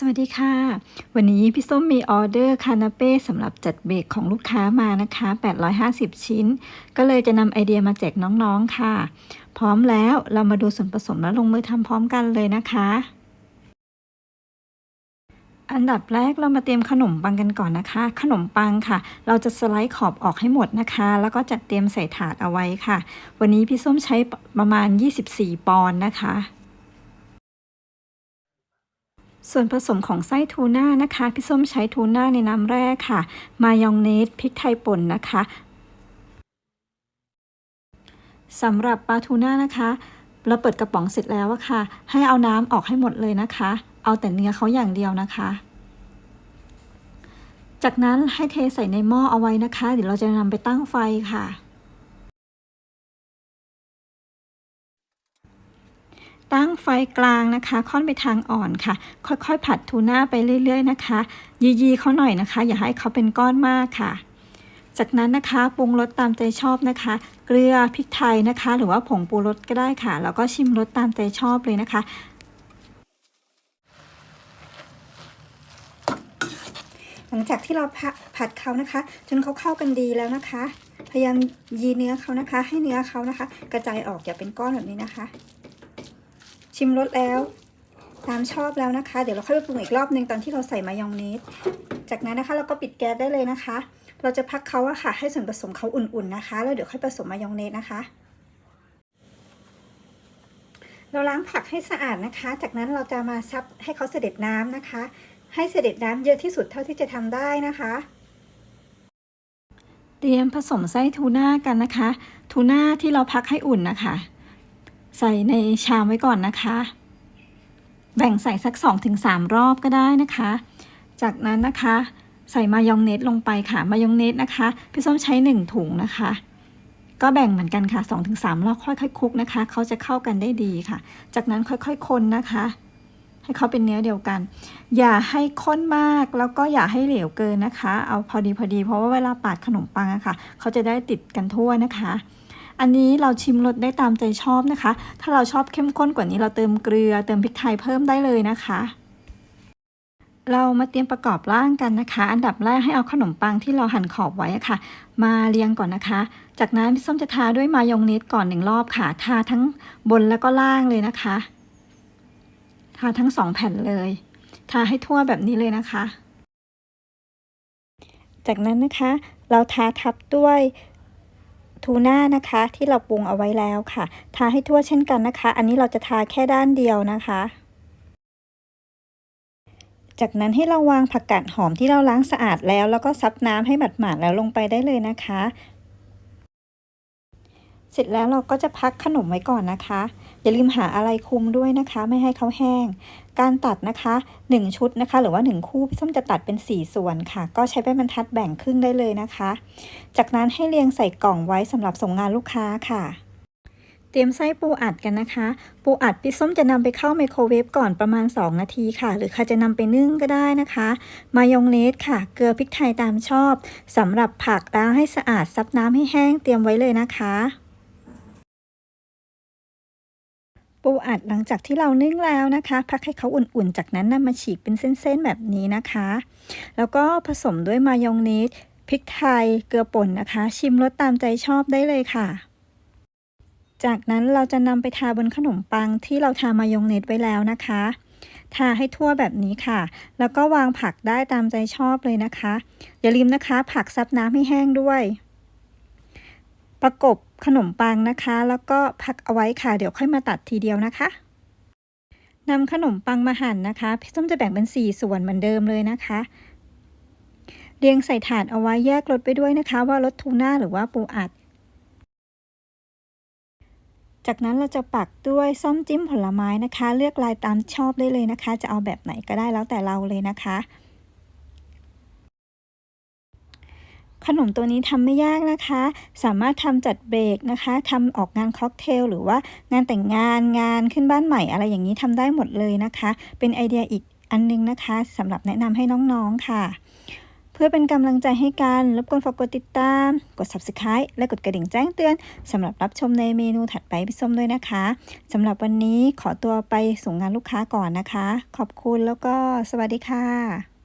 สวัสดีค่ะ วันนี้พี่ส้มมีออเดอร์คานาเป้สำหรับจัดเบรกของลูกค้ามานะคะ 850 ชิ้น ก็เลยจะนำไอเดียมาแจกน้องๆค่ะ พร้อมแล้วเรามาดูส่วนผสมแล้วลงมือทำพร้อมกันเลยนะคะ อันดับแรกเรามาเตรียมขนมปังกันก่อนนะคะ ขนมปังค่ะ เราจะสไลด์ขอบออกให้หมดนะคะ แล้วก็จัดเตรียมใส่ถาดเอาไว้ค่ะ วันนี้พี่ส้มใช้ประมาณ 24 ปอนด์นะคะ ส่วนผสมของไส้ทูน่านะคะ พี่ส้มใช้ทูน่าในน้ำแร่ค่ะ มายองเนสพริกไทยป่นนะคะสำหรับปลาทูน่านะคะ เราเปิดกระป๋องเสร็จแล้วอะค่ะ ให้เอาน้ำออกให้หมดเลยนะคะ เอาแต่เนื้อเขาอย่างเดียวนะคะ จากนั้นให้เทใส่ในหม้อเอาไว้นะคะ เดี๋ยวเราจะนำไปตั้งไฟค่ะ ไฟกลางนะคะค่อนไปทางอ่อนค่ะ ค่อยๆ ผัดทูน่าไปเรื่อย ๆ นะคะ ยีๆเขาหน่อยนะคะ อย่าให้เขาเป็นก้อนมากค่ะ จากนั้นนะคะปรุงรสตามใจชอบนะคะ เกลือพริกไทยนะคะ หรือว่าผงปรุงรสก็ได้ค่ะ แล้วก็ชิมรสตามใจชอบเลยนะคะหลังจากที่เราผัดเขานะคะ จนเขาเข้ากันดีแล้วนะคะ พยายามยีเนื้อเขานะคะ ให้เนื้อเขานะคะ กระจายออกอย่าเป็นก้อนแบบนี้นะคะ ชิมรสแล้ว ตามชอบแล้วนะคะ เดี๋ยวเราค่อยไปปรุงอีกรอบหนึ่งตอนที่เราใส่มายองเนส จากนั้นนะคะ เราก็ปิดแก๊สได้เลยนะคะ เราจะพักเขาอะค่ะ ให้ส่วนผสมเขาอุ่นๆนะคะ แล้วเดี๋ยวค่อยผสมมายองเนสนะคะ เราล้างผักให้สะอาดนะคะ จากนั้นเราจะมาซับให้เขาเสด็จน้ำนะคะ ให้เสด็จน้ำเยอะที่สุดเท่าที่จะทำได้นะคะเตรียมผสมไส้ทูน่ากันนะคะ ทูน่าที่เราพักให้อุ่นนะคะ ใส่ในชามไว้ก่อนนะคะ แบ่งใส่สัก 2-3 รอบก็ได้นะคะ จากนั้นนะคะ ใส่มายองเนสลงไปค่ะมายองเนสนะคะพี่ส้มใช้ 1 ถุงนะคะ ก็แบ่งเหมือนกันค่ะ 2-3 รอบค่อยๆคลุกนะคะเขาจะเข้ากันได้ดีค่ะ จากนั้นค่อยๆคนนะคะ ให้เขาเป็นเนื้อเดียวกัน อย่าให้ข้นมากแล้วก็อย่าให้เหลวเกินนะคะ เอาพอดีพอดีเพราะว่าเวลาปาดขนมปังอะค่ะเขาจะได้ติดกันทั่วนะคะ อันนี้เราชิมรสได้ตามใจชอบนะคะ ถ้าเราชอบเข้มข้นกว่านี้เราเติมเกลือ เติมพริกไทยเพิ่มได้เลยนะคะ เรามาเตรียมประกอบร่างกันนะคะ อันดับแรกให้เอาขนมปังที่เราหั่นขอบไว้ค่ะ มาเรียงก่อนนะคะ จากนั้นพี่ส้มจะทาด้วยมายองเนสก่อนหนึ่งรอบค่ะ ทาทั้งบนแล้วก็ล่างเลยนะคะ ทาทั้งสองแผ่นเลย ทาให้ทั่วแบบนี้เลยนะคะ จากนั้นนะคะเราทาทับด้วย ทูน่านะคะที่เราปรุงเอาไว้แล้วค่ะ ทาให้ทั่วเช่นกันนะคะ อันนี้เราจะทาแค่ด้านเดียวนะคะ จากนั้นให้เราวางผักกาดหอมที่เราล้างสะอาดแล้ว แล้วก็ซับน้ำให้หมาดๆแล้วลงไปได้เลยนะคะ เสร็จแล้วเราก็จะพักขนมไว้ก่อนนะคะ อย่าลืมหาอะไรคุมด้วยนะคะ ไม่ให้เขาแห้ง การตัดนะคะ 1 ชุดนะคะ หรือว่า 1 คู่พี่ส้มจะตัดเป็น 4 ส่วนค่ะ ก็ใช้เป็นบรรทัดแบ่งครึ่งได้เลยนะคะ จากนั้นให้เรียงใส่กล่องไว้สำหรับส่งงานลูกค้าค่ะเตรียมไส้ปูอัดกันนะคะ ปูอัดพี่ส้มจะนำไปเข้าไมโครเวฟก่อนประมาณ 2 นาทีค่ะ หรือใครจะนำไปนึ่งก็ได้นะคะ มายองเนสค่ะ เกลือพริกไทยตามชอบสำหรับผักล้างให้สะอาดซับน้ำให้แห้งเตรียมไว้เลยนะคะ ปูอัดหลังจากที่เรานึ่งแล้วนะคะ พักให้เขาอุ่นๆ จากนั้นนำมาฉีกเป็นเส้นๆ แบบนี้นะคะ แล้วก็ผสมด้วยมายองเนสพริกไทยเกลือป่นนะคะ ชิมรสตามใจชอบได้เลยค่ะ จากนั้นเราจะนำไปทาบนขนมปังที่เราทามายองเนสไว้แล้วนะคะ ทาให้ทั่วแบบนี้ค่ะ แล้วก็วางผักได้ตามใจชอบเลยนะคะ อย่าลืมนะคะ ผักซับน้ำให้แห้งด้วย ประกบขนมปังนะคะ แล้วก็พักเอาไว้ค่ะ เดี๋ยวค่อยมาตัดทีเดียวนะคะนำขนมปังมาหั่นนะคะ พี่ส้มจะแบ่งเป็น 4 ส่วนเหมือนเดิมเลยนะคะ เรียงใส่ถาดเอาไว้แยกรสไปด้วยนะคะ ว่ารสทูน่าหรือว่าปูอัด จากนั้นเราจะปักด้วยส้มจิ้มผลไม้นะคะ เลือกลายตามชอบได้เลยนะคะ จะเอาแบบไหนก็ได้แล้วแต่เราเลยนะคะ ขนมตัวนี้ทำไม่ยากนะคะ สามารถทำจัดเบรกนะคะทำออกงานค็อกเทลหรือว่างานแต่งงานงานขึ้นบ้านใหม่อะไรอย่างนี้ทำได้หมดเลยนะคะ เป็นไอเดียอีกอันนึงนะคะสำหรับแนะนำให้น้องๆค่ะ เพื่อเป็นกำลังใจให้กันรบกวนฝากกดติดตาม กด subscribe และกดกระดิ่งแจ้งเตือนสำหรับรับชมในเมนูถัดไปพี่ส้มด้วยนะคะสำหรับวันนี้ขอตัวไปส่งงานลูกค้าก่อนนะคะ ขอบคุณแล้วก็สวัสดีค่ะ